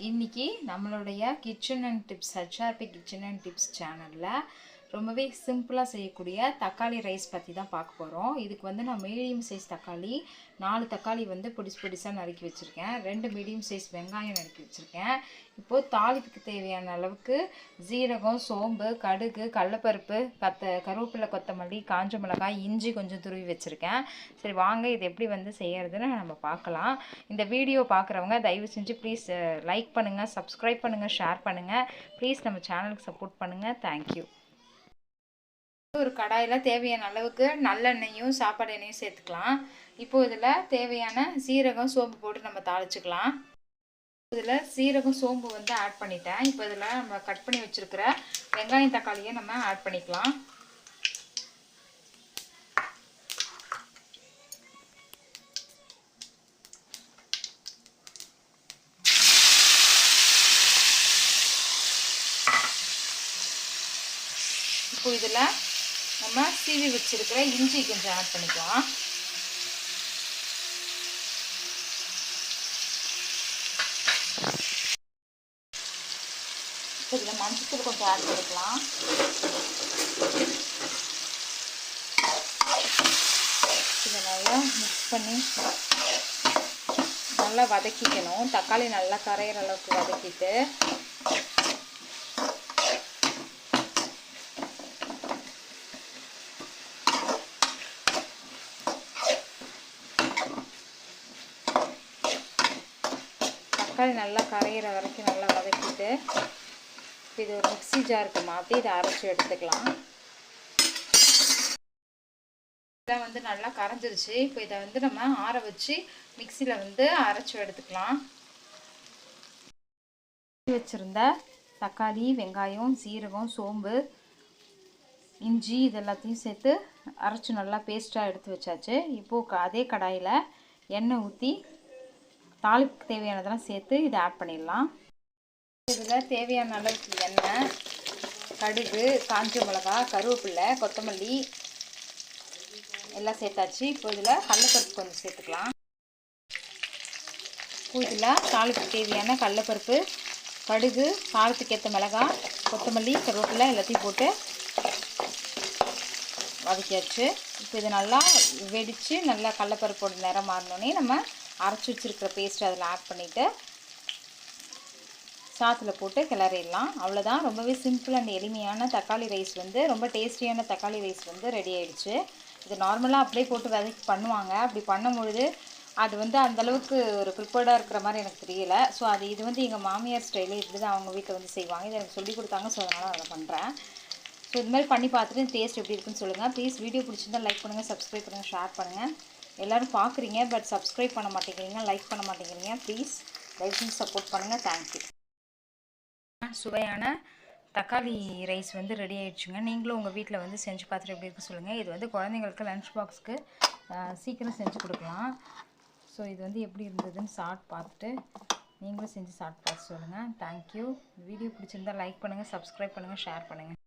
இன்னைக்கு நம்மளுடைய kitchen and tips HRP kitchen and tips சேனலில் ரொம்பவே சிம்பிளாக செய்யக்கூடிய தக்காளி ரைஸ் பற்றி தான் பார்க்க போகிறோம் இதுக்கு வந்து நான் மீடியம் சைஸ் தக்காளி நாலு தக்காளி வந்து பொடிசு பொடிசாக நறுக்கி வச்சுருக்கேன். ரெண்டு மீடியம் சைஸ் வெங்காயம் நறுக்கி வச்சுருக்கேன். இப்போது தாளிப்புக்கு தேவையான அளவுக்கு ஜீரகம் சோம்பு கடுகு கடலப்பருப்பு கத்த கருவேப்பிலை கொத்தமல்லி காஞ்ச மிளகாய் இஞ்சி கொஞ்சம் துருவி வச்சுருக்கேன். சரி வாங்க இது எப்படி வந்து செய்கிறதுன்னு நம்ம பார்க்கலாம். இந்த வீடியோ பார்க்குறவங்க தயவு செஞ்சு ப்ளீஸ் லைக் பண்ணுங்கள் சப்ஸ்கிரைப் பண்ணுங்கள் ஷேர் பண்ணுங்கள் ப்ளீஸ் நம்ம சேனலுக்கு சப்போர்ட் பண்ணுங்கள் தேங்க்யூ ஒரு கடாயில் தேவையான அளவுக்கு நல்லெண்ணெயும் சாப்பாடு எண்ணெயும் சேர்த்துக்கலாம். இப்போ இதில் தேவையான சீரகம் சோம்பு போட்டு நம்ம தாளிச்சுக்கலாம். இதில் சீரகம் சோம்பு வந்து ஆட் பண்ணிட்டேன். இப்போ இதில் நம்ம கட் பண்ணி வச்சுருக்கிற வெங்காயம் தக்காளியை நம்ம ஆட் பண்ணிக்கலாம். இப்போ இதில் நம்ம சீவி வச்சிருக்கிற இஞ்சி கொஞ்சம் ஆட் பண்ணிக்கலாம். இதில் மஞ்சத்தூள் கொஞ்சம் ஆட் பண்ணிக்கலாம். இதை நல்லா மிக்ஸ் பண்ணி நல்லா வதக்கிக்கணும். தக்காளி நல்லா கரையிற அளவுக்கு வதக்கிட்டு தக்காளி நல்லா கரையிற வரைக்கும் நல்லா வதக்கிட்டு இது ஒரு மிக்சி ஜாருக்கு மாற்றி இதை அரைச்சி எடுத்துக்கலாம். இதெல்லாம் வந்து நல்லா கரைஞ்சிருச்சு. இப்போ இதை வந்து நம்ம ஆற வச்சு மிக்சியில் வந்து அரைச்சி எடுத்துக்கலாம். வச்சுருந்த தக்காளி வெங்காயம் சீரகம் சோம்பு இஞ்சி இது எல்லாத்தையும் சேர்த்து அரைச்சி நல்லா பேஸ்ட்டாக எடுத்து வச்சாச்சு. இப்போது அதே கடாயில் எண்ணெய் ஊற்றி தாளிப்புக்கு தேவையானதெல்லாம் சேர்த்து இதை ஆட் பண்ணிடலாம். இதில் தேவையான அளவுக்கு எண்ணெய் கடுகு காஞ்ச மிளகா கருவேப்பில்லை கொத்தமல்லி எல்லாம் சேர்த்தாச்சு. இப்போ இதில் கடலப்பருப்பு கொஞ்சம் சேர்த்துக்கலாம். இதில் தாளிப்புக்கு தேவையான கடலப்பருப்பு கடுகு காரத்துக்கு ஏற்ற மிளகா கொத்தமல்லி கருவேப்பிலை எல்லாத்தையும் போட்டு வதக்கியாச்சு. இப்போ இது நல்லா வெடித்து நல்லா கடலப்பருப்போட நிறம் மாறினோடனே நம்ம அரைச்சி வச்சுருக்கிற பேஸ்ட் அதில் ஆட் பண்ணிவிட்டு சாத்தில் போட்டு கிளறிடலாம். அவ்வளோதான் ரொம்பவே சிம்பிள் அண்ட் எளிமையான தக்காளி ரைஸ் வந்து ரொம்ப டேஸ்டியான தக்காளி ரைஸ் வந்து ரெடி ஆகிடுச்சு இது நார்மலாக அப்படியே போட்டு வதக்கி பண்ணுவாங்க. அப்படி பண்ணும்பொழுது அது வந்து அந்தளவுக்கு ஒரு ப்ரிப்பேர்டாக இருக்கிற மாதிரி எனக்கு தெரியல. ஸோ அது இது வந்து எங்கள் மாமியார் ஸ்டைலே இப்படி தான் அவங்க வீட்டில் வந்து செய்வாங்க. இது எனக்கு சொல்லி கொடுத்தாங்க. ஸோ அதனால் அதை பண்ணுறேன் ஸோ இது மாதிரி பண்ணி பார்த்துட்டு டேஸ்ட் எப்படி இருக்குன்னு சொல்லுங்கள் ப்ளீஸ் வீடியோ பிடிச்சிருந்தா லைக் பண்ணுங்கள் சப்ஸ்கிரைப் பண்ணுங்கள் ஷேர் பண்ணுங்கள் எல்லோரும் பார்க்குறீங்க பட் சப்ஸ்கிரைப் பண்ண மாட்டேங்கிறீங்க லைக் பண்ண மாட்டேங்கிறீங்க. ப்ளீஸ் லைக் பண்ணி சப்போர்ட் பண்ணுங்கள் தேங்க்யூ சுவையான தக்காளி ரைஸ் வந்து ரெடி ஆயிடுச்சுங்க. நீங்களும் உங்கள் வீட்டில் வந்து செஞ்சு பார்த்துட்டு எப்படி இருக்கு சொல்லுங்கள் இது வந்து குழந்தைங்களுக்கு லன்ச் பாக்ஸ்க்கு சீக்கிரம் செஞ்சு கொடுக்கலாம். ஸோ இது வந்து எப்படி இருந்ததுன்னு சாப்பிட்டு பார்த்துட்டு நீங்களும் செஞ்சு சாப்பிட்டு பார்த்து சொல்லுங்கள் தேங்க்யூ வீடியோ பிடிச்சிருந்தா லைக் பண்ணுங்கள் சப்ஸ்கிரைப் பண்ணுங்கள் ஷேர் பண்ணுங்கள்